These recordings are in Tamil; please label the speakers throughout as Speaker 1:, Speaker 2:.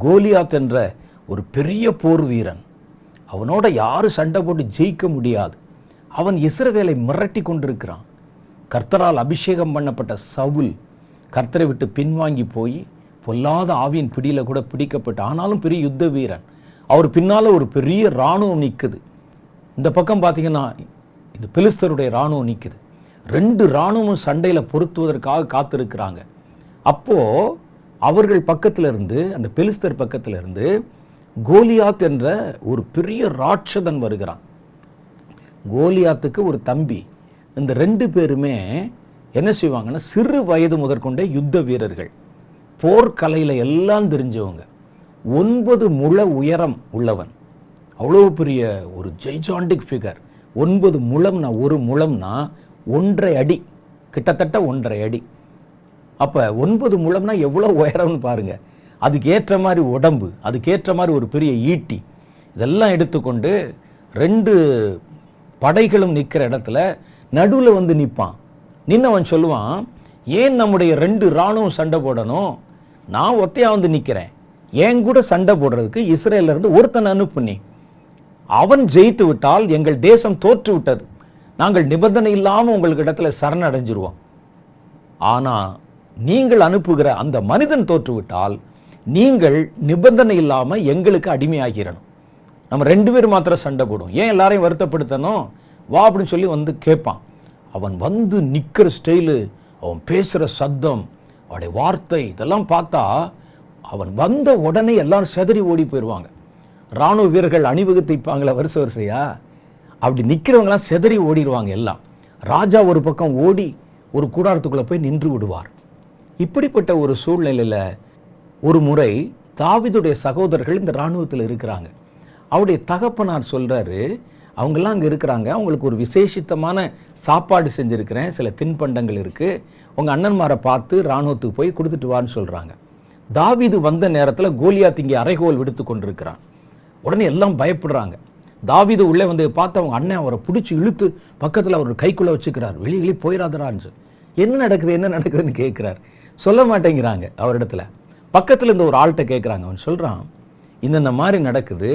Speaker 1: கோலியாத் என்ற ஒரு பெரிய போர் வீரன். அவனோட யாரும் சண்டை போட்டு ஜெயிக்க முடியாது. அவன் இஸ்ரவேலை மிரட்டி கொண்டிருக்கிறான். கர்த்தரால் அபிஷேகம் பண்ணப்பட்ட சவுல் கர்த்தரை விட்டு பின்வாங்கி போய் பொல்லாத ஆவியின் பிடியில் கூட பிடிக்கப்பட்டு ஆனாலும் பெரிய யுத்த வீரன். அவர் பின்னால் ஒரு பெரிய இராணுவம் நிற்குது இந்த பக்கம் பார்த்தீங்கன்னா இந்த பெலிஸ்தருடைய இராணுவம் நிற்குது ரெண்டு இராணுவமும் சண்டையில் பொருத்துவதற்காக காத்திருக்கிறாங்க. அப்போது அவர்கள் பக்கத்தில் இருந்து அந்த பெலிஸ்தர் பக்கத்தில் இருந்து கோலியாத் என்ற ஒரு பெரிய ராட்சதன் வருகிறான். கோலியாத்துக்கு ஒரு தம்பி. இந்த ரெண்டு பேருமே என்ன செய்வாங்கன்னா சிறு வயது முதற்கொண்டே யுத்த வீரர்கள். போர்க்கலையில் எல்லாம் தெரிஞ்சவங்க. ஒன்பது முழ உயரம் உள்ளவன். அவ்வளோ பெரிய ஒரு ஜெய்ஜாண்டிக் ஃபிகர் ஒன்பது முழம்னா ஒரு முழம்னா ஒன்றரை அடி. கிட்டத்தட்ட ஒன்றரை அடி. அப்போ ஒன்பது முழம்னா எவ்வளோ உயரம்னு பாருங்கள் அதுக்கு ஏற்ற மாதிரி உடம்பு அதுக்கேற்ற மாதிரி ஒரு பெரிய ஈட்டி. இதெல்லாம் எடுத்துக்கொண்டு ரெண்டு படைகளும் நிற்கிற இடத்துல நடுவில் வந்து நிற்பான் நின்று அவன் சொல்லுவான் ஏன் நம்முடைய ரெண்டு இராணுவம் சண்டை போடணும்? நான் ஒத்தையாக வந்து நிற்கிறேன் என் கூட சண்டை போடுறதுக்கு இஸ்ரேல்ல இருந்து ஒருத்தன் அனுப்புனி அவன் ஜெயித்து விட்டால் எங்கள் தேசம் தோற்று விட்டது. நாங்கள் நிபந்தனை இல்லாமல் உங்களுக்கு இடத்துல சரணடைஞ்சிருவோம். ஆனால் நீங்கள் அனுப்புகிற அந்த மனிதன் தோற்றுவிட்டால் நீங்கள் நிபந்தனை இல்லாமல் எங்களுக்கு அடிமையாகிறணும் நம்ம ரெண்டு பேரும் மாத்திரம் சண்டை போடும் ஏன் எல்லாரையும் வருத்தப்படுத்தணும் வா அப்படின்னு சொல்லி வந்து கேட்பான். அவன் வந்து நிற்கிற ஸ்டைலு அவன் பேசுகிற சத்தம் அவனுடைய வார்த்தை இதெல்லாம் பார்த்தா அவன் வந்த உடனே எல்லாரும் செதறி ஓடி போயிடுவாங்க ராணுவ வீரர்கள் அணிவகுத்திப்பாங்களே வருஷ வரிசையா? அப்படி நிற்கிறவங்களாம் செதறி ஓடிடுவாங்க எல்லாம். ராஜா ஒரு பக்கம் ஓடி ஒரு கூடாரத்துக்குள்ளே போய் நின்று விடுவார். இப்படிப்பட்ட ஒரு சூழ்நிலையில் ஒரு முறை தாவிதுடைய சகோதரர்கள் இந்த இராணுவத்தில் இருக்கிறாங்க. அவருடைய தகப்பனார் சொல்கிறாரு அவங்கெல்லாம் அங்கே இருக்கிறாங்க. அவங்களுக்கு ஒரு விசேஷித்தமான சாப்பாடு செஞ்சுருக்கிறேன். சில தின்பண்டங்கள் இருக்குது உங்கள் அண்ணன்மாரை பார்த்து இராணுவத்துக்கு போய் கொடுத்துட்டு வான்னு சொல்கிறாங்க தாவீது வந்த நேரத்தில் கோலியாத் இங்கே அறைகோல் விடுத்து கொண்டிருக்கிறான். உடனே எல்லாம் பயப்படுறாங்க. தாவீது உள்ளே வந்து பார்த்து அவங்க அண்ணன் அவரை பிடிச்சி இழுத்து பக்கத்தில் அவர் கைக்குள்ளே வச்சுக்கிறார். வெளியே வெளியே போயிடாதரான்னு என்ன நடக்குது? என்ன நடக்குதுன்னு கேட்குறாரு. சொல்ல மாட்டேங்கிறாங்க அவரிடத்துல. பக்கத்தில் இருந்த ஒரு ஆள்கிட்ட கேட்குறாங்க அவன் சொல்கிறான் இந்தந்த மாதிரி நடக்குது.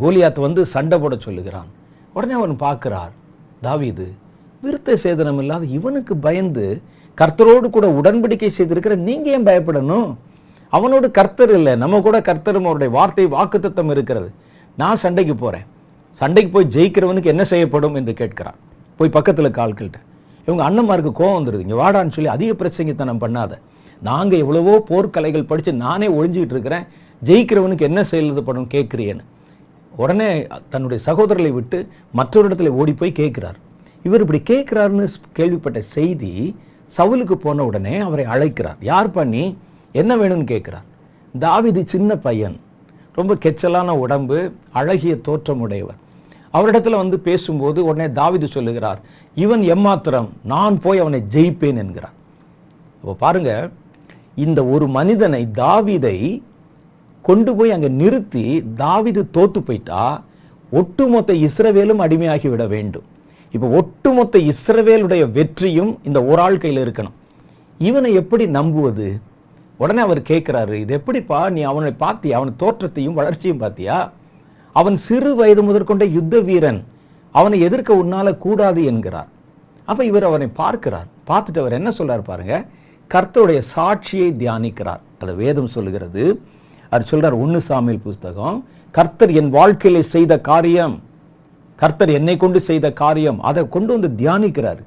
Speaker 1: கோலியாத் வந்து சண்டை போட சொல்லுகிறான். உடனே அவன் பார்க்குறார் தாவிது விருத்த சேதனம் இல்லாத இவனுக்கு பயந்து கர்த்தரோடு கூட உடன்படிக்கை செய்திருக்கிற நீங்கள் ஏன் பயப்படணும்? அவனோடு கர்த்தர் இல்லை. நம்ம கூட கர்த்தரும் அவருடைய வார்த்தை வாக்குத்தத்தம் இருக்கிறது. நான் சண்டைக்கு போகிறேன் சண்டைக்கு போய் ஜெயிக்கிறவனுக்கு என்ன செய்யப்படும்? என்று கேட்கிறான். போய் பக்கத்தில் கால்கள்கிட்ட இவங்க அண்ணன்மாருக்கு கோவம் வந்துடுது இங்கே வாடான்னு சொல்லி அதிக பிரச்சனைத்தனம் பண்ணாத. நாங்கள் எவ்வளவோ போர்க்கலைகள் படித்து நானே ஒழிஞ்சிக்கிட்டு இருக்கிறேன். ஜெயிக்கிறவனுக்கு என்ன செயல்படும் கேட்குறியேன்னு உடனே தன்னுடைய சகோதரர்களை விட்டு மற்றொரு இடத்துல ஓடி போய் கேட்குறார். இவர் இப்படி கேட்குறாருன்னு கேள்விப்பட்ட செய்தி சவுலுக்கு போன உடனே அவரை அழைக்கிறார். யார் பண்ணி என்ன வேணும்னு கேட்குறார். தாவிது சின்ன பையன். ரொம்ப கெச்சலான உடம்பு அழகிய தோற்றம் உடையவர் அவரிடத்துல வந்து பேசும்போது உடனே தாவிது சொல்லுகிறார். இவன் எம்மாத்திரம் நான் போய் அவனை ஜெயிப்பேன் என்கிறான். இப்போ பாருங்க இந்த ஒரு மனிதனை தாவிதை கொண்டு போய் அங்கே நிறுத்தி தாவிது தோத்து போயிட்டா ஒட்டுமொத்த இஸ்ரவேலும் அடிமையாகி விட வேண்டும். இப்போ ஒட்டுமொத்த இஸ்ரவேலுடைய வெற்றியும் இந்த ஒரு ஆள் கையில் இருக்கணும். இவனை எப்படி நம்புவது? உடனே அவர் கேட்குறாரு இது எப்படிப்பா நீ அவனை பார்த்தியா? அவன் தோற்றத்தையும் வளர்ச்சியும் பார்த்தியா? அவன் சிறு வயது முதற்கொண்ட யுத்த வீரன் அவனை எதிர்க்க உன்னால கூடாது என்கிறார். அப்ப இவர் அவனை பார்க்கிறார். பார்த்துட்டு அவர் என்ன சொல்றார் பாருங்க? கர்த்தருடைய சாட்சியை தியானிக்கிறார். அது வேதம் சொல்லுகிறது. அவர் சொல்றார் ஒன்னு சாமியல் புஸ்தகம் கர்த்தர் என் வாழ்க்கையில செய்த காரியம் கர்த்தர் என்னை கொண்டு செய்த காரியம் அதை கொண்டு வந்து தியானிக்கிறார்.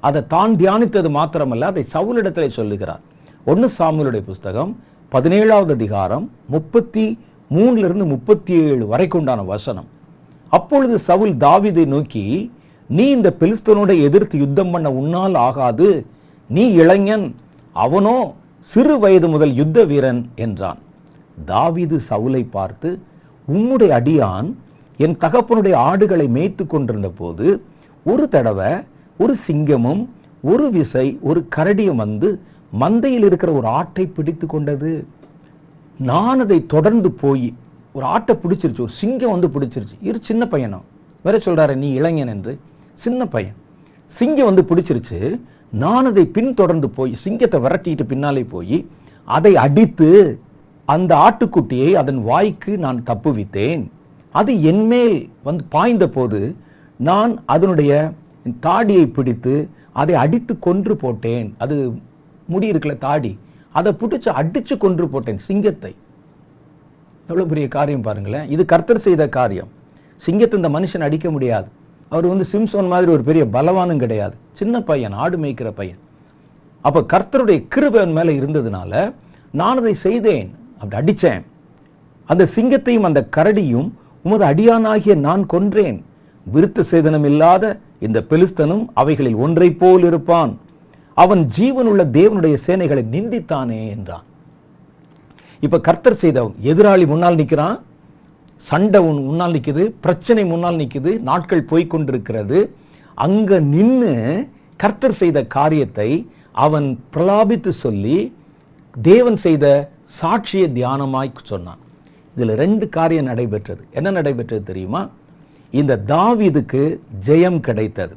Speaker 1: அதை தான் தியானித்தது மாத்திரமல்ல அதை சவுலிடத்தில் சொல்லுகிறார். ஒன்று சாமியலுடைய புஸ்தகம் பதினேழாவது அதிகாரம் முப்பத்தி மூணுலேருந்து முப்பத்தி ஏழு வரைக்குண்டான வசனம். அப்பொழுது சவுல் தாவீதை நோக்கி நீ இந்த பெலிஸ்தனோட எதிர்த்து யுத்தம் பண்ண உன்னால் ஆகாது. நீ இளைஞன். அவனோ சிறு வயது முதல் யுத்த வீரன் என்றான். தாவிது சவுலை பார்த்து உம்முடைய அடியான் என் தகப்பனுடைய ஆடுகளை மேய்த்து கொண்டிருந்த போது ஒரு தடவை ஒரு சிங்கமும் ஒரு விசை ஒரு கரடியும் வந்து மந்தையில் இருக்கிற ஒரு ஆட்டை பிடித்து கொண்டது. நான் அதை தொடர்ந்து போய் ஒரு ஆட்டை பிடிச்சிருச்சு ஒரு சிங்கம் வந்து பிடிச்சிருச்சு. இரு சின்ன பையனும் வேற சொல்கிறாரு நீ இளைஞன் என்று. சின்ன பையன். சிங்கம் வந்து பிடிச்சிருச்சு. நான் அதை பின்தொடர்ந்து போய் சிங்கத்தை விரட்டிட்டு பின்னாலே போய் அதை அடித்து அந்த ஆட்டுக்குட்டியை அதன் வாய்க்கு நான் தப்புவித்தேன். அது என்மேல் வந்து பாய்ந்த போது நான் அதனுடைய தாடியை பிடித்து அதை அடித்து கொன்று போட்டேன். அது முடி இருக்கல தாடி. அதை பிடிச்சி அடித்து கொன்று போட்டேன் சிங்கத்தை. எவ்வளோ பெரிய காரியம் பாருங்களேன். இது கர்த்தர் செய்த காரியம். சிங்கத்தை இந்த மனுஷன் அடிக்க முடியாது. அவர் வந்து சிம்சோன் மாதிரி ஒரு பெரிய பலவானும் கிடையாது. சின்ன பையன் ஆடு மேய்க்கிற பையன். அப்போ கர்த்தருடைய கிருபன் மேலே இருந்ததுனால நான் அதை செய்தேன். அப்படி அடித்தேன். அந்த சிங்கத்தையும் அந்த கரடியும் உமது அடியானாகிய நான் கொன்றேன். விருத்த சேதனம் இல்லாத இந்த பெலிஸ்தனும் அவைகளில் ஒன்றைப் போல் இருப்பான். அவன் ஜீவனுள்ள தேவனுடைய சேனைகளை நிந்தித்தானே என்றான். இப்போ கர்த்தர் செய்த எதிராளி முன்னால் நிற்கிறான் சண்டை உன் முன்னால் நிற்குது பிரச்சனை முன்னால் நிற்குது நாட்கள் போய்கொண்டிருக்கிறது. அங்கே நின்று கர்த்தர் செய்த காரியத்தை அவன் பிரலாபித்து சொல்லி தேவன் செய்த சாட்சிய தியானமாய் சொன்னான். இதில் ரெண்டு காரியம் நடைபெற்றது. என்ன நடைபெற்றது தெரியுமா? இந்த தாவிதுக்கு ஜெயம் கிடைத்தது.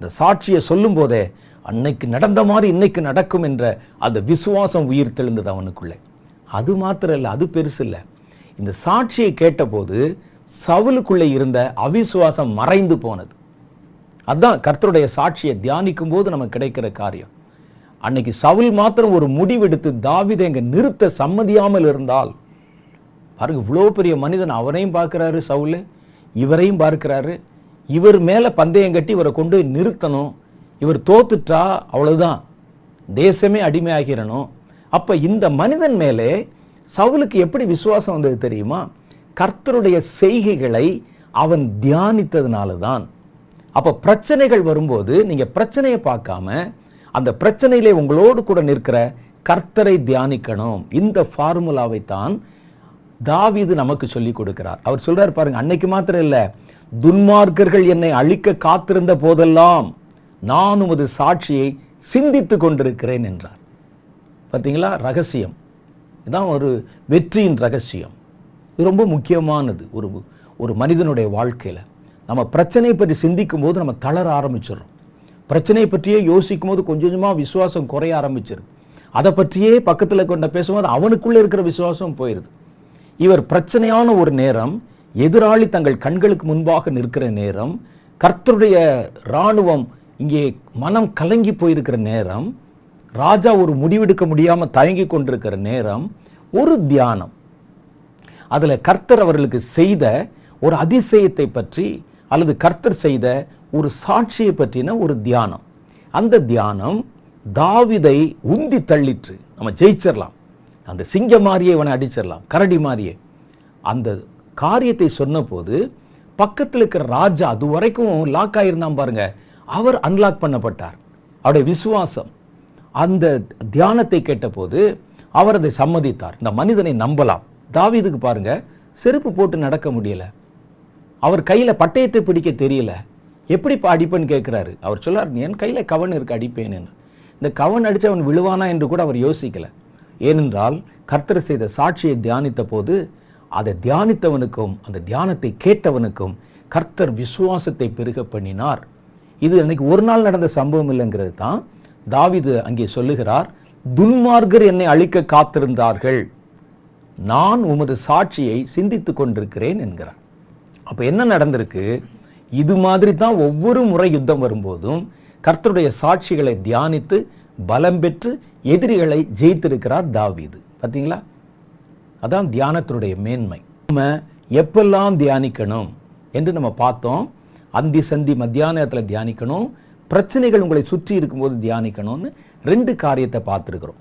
Speaker 1: இந்த சாட்சியை சொல்லும் போதே அன்னைக்கு நடந்த மாதிரி இன்னைக்கு நடக்கும் என்ற அந்த விசுவாசம் உயிர் தெழுந்தது அவனுக்குள்ளே. அது மாத்திரம் இல்லை அது பெருசு இல்லை இந்த சாட்சியை கேட்டபோது சவுலுக்குள்ளே இருந்த அவிசுவாசம் மறைந்து போனது. அதுதான் கர்த்தருடைய சாட்சியை தியானிக்கும் போது நமக்கு கிடைக்கிற காரியம். அன்னைக்கு சவுல் மாத்திரம் ஒரு முடிவெடுத்து தாவிதை எங்கே நிறுத்த சம்மதியாமல் இருந்தால் பாருங்க இவ்வளோ பெரிய மனிதன் அவரையும் பார்க்குறாரு சவுல் இவரையும் பார்க்கிறாரு. இவர் மேலே பந்தயம் கட்டி இவரை கொண்டு நிறுத்தணும். இவர் தோத்துட்டா அவ்வளோதான் தேசமே அடிமையாகிறணும் அப்போ இந்த மனிதன் மேலே சவுலுக்கு எப்படி விசுவாசம் வந்தது தெரியுமா? கர்த்தருடைய செய்கைகளை அவன் தியானித்ததுனால தான் அப்போ பிரச்சனைகள் வரும்போது நீங்கள் பிரச்சனையை பார்க்காம அந்த பிரச்சனையிலே உங்களோடு கூட நிற்கிற கர்த்தரை தியானிக்கணும். இந்த ஃபார்முலாவை தான் தாவீது நமக்கு சொல்லி கொடுக்கிறார். அவர் சொல்றார் பாருங்க அன்னைக்கு மாத்திரம் இல்லை துன்மார்க்கர்கள் என்னை அழிக்க காத்திருந்த போதெல்லாம் நான் உமது சாட்சியை சிந்தித்து கொண்டிருக்கிறேன் என்றார். பார்த்தீங்களா? ரகசியம். இதுதான் ஒரு வெற்றியின் ரகசியம். இது ரொம்ப முக்கியமானது ஒரு ஒரு மனிதனுடைய வாழ்க்கையில். நம்ம பிரச்சனையை பற்றி சிந்திக்கும் போது நம்ம தளர ஆரம்பிச்சிடுறோம். பிரச்சனையை பற்றியே யோசிக்கும் போது கொஞ்சம் கொஞ்சமாக விசுவாசம் குறைய ஆரம்பிச்சிருது. அதை பற்றியே பக்கத்தில் கொண்ட பேசும்போது அவனுக்குள்ளே இருக்கிற விசுவாசம் போயிடுது இவர் பிரச்சனையான ஒரு நேரம் எதிராளி தங்கள் கண்களுக்கு முன்பாக நிற்கிற நேரம் கர்த்தருடைய இராணுவம் இங்கே மனம் கலங்கி போயிருக்கிற நேரம் ராஜா ஒரு முடிவெடுக்க முடியாமல் தயங்கி கொண்டிருக்கிற நேரம் ஒரு தியானம். அதில் கர்த்தர் அவர்களுக்கு செய்த ஒரு அதிசயத்தை பற்றி அல்லது கர்த்தர் செய்த ஒரு சாட்சியை பற்றின ஒரு தியானம். அந்த தியானம் தாவிதை உந்தி தள்ளிற்று. நம்ம ஜெயிச்சிடலாம் அந்த சிங்க மாதிரியே இவனை அடிச்சிடலாம் கரடி மாதிரியே அந்த காரியத்தை சொன்னபோது பக்கத்தில் இருக்கிற ராஜா அது வரைக்கும் லாக் ஆயிருந்தான் பாருங்க. அவர் அன்லாக் பண்ணப்பட்டார். அவருடைய விசுவாசம். அந்த தியானத்தை கேட்டபோது அவர் அதை சம்மதித்தார். இந்த மனிதனை நம்பலாம். தாவீதுக்கு பாருங்க செருப்பு போட்டு நடக்க முடியல. அவர் கையில் பட்டயத்தை பிடிக்க தெரியல. எப்படிப்பா அடிப்பேன்னு கேட்குறாரு அவர் சொல்லார் என் கையில் கவன் இருக்கு அடிப்பேன்னு இந்த கவன் அடித்து அவன் விழுவானா என்று கூட அவர் யோசிக்கல. ஏனென்றால் கர்த்தர் செய்த சாட்சியை தியானித்த போது அதை தியானித்தவனுக்கும் அந்த தியானத்தை கேட்டவனுக்கும் கர்த்தர் விசுவாசத்தை பெருக பண்ணினார். இது எனக்கு ஒரு நாள் நடந்த சம்பவம் இல்லைங்கிறது தான். தாவிது அங்கே சொல்லுகிறார் துன்மார்கர் என்னை அழிக்க காத்திருந்தார்கள். நான் உமது சாட்சியை சிந்தித்து கொண்டிருக்கிறேன் என்கிறார். அப்போ என்ன நடந்திருக்கு? இது மாதிரி தான் ஒவ்வொரு முறை யுத்தம் வரும்போதும் கர்த்தருடைய சாட்சிகளை தியானித்து பலம் பெற்று எதிரிகளை ஜெயித்திருக்கிறார் தாவீது. பார்த்தீங்களா அதான் தியானத்தினுடைய மேன்மை. நம்ம எப்பெல்லாம் தியானிக்கணும் என்று நம்ம பார்த்தோம். அந்தி சந்தி மத்தியானத்தில் தியானிக்கணும். பிரச்சனைகள் உங்களை சுற்றி இருக்கும்போது தியானிக்கணும்னு ரெண்டு காரியத்தை பார்த்துருக்குறோம்.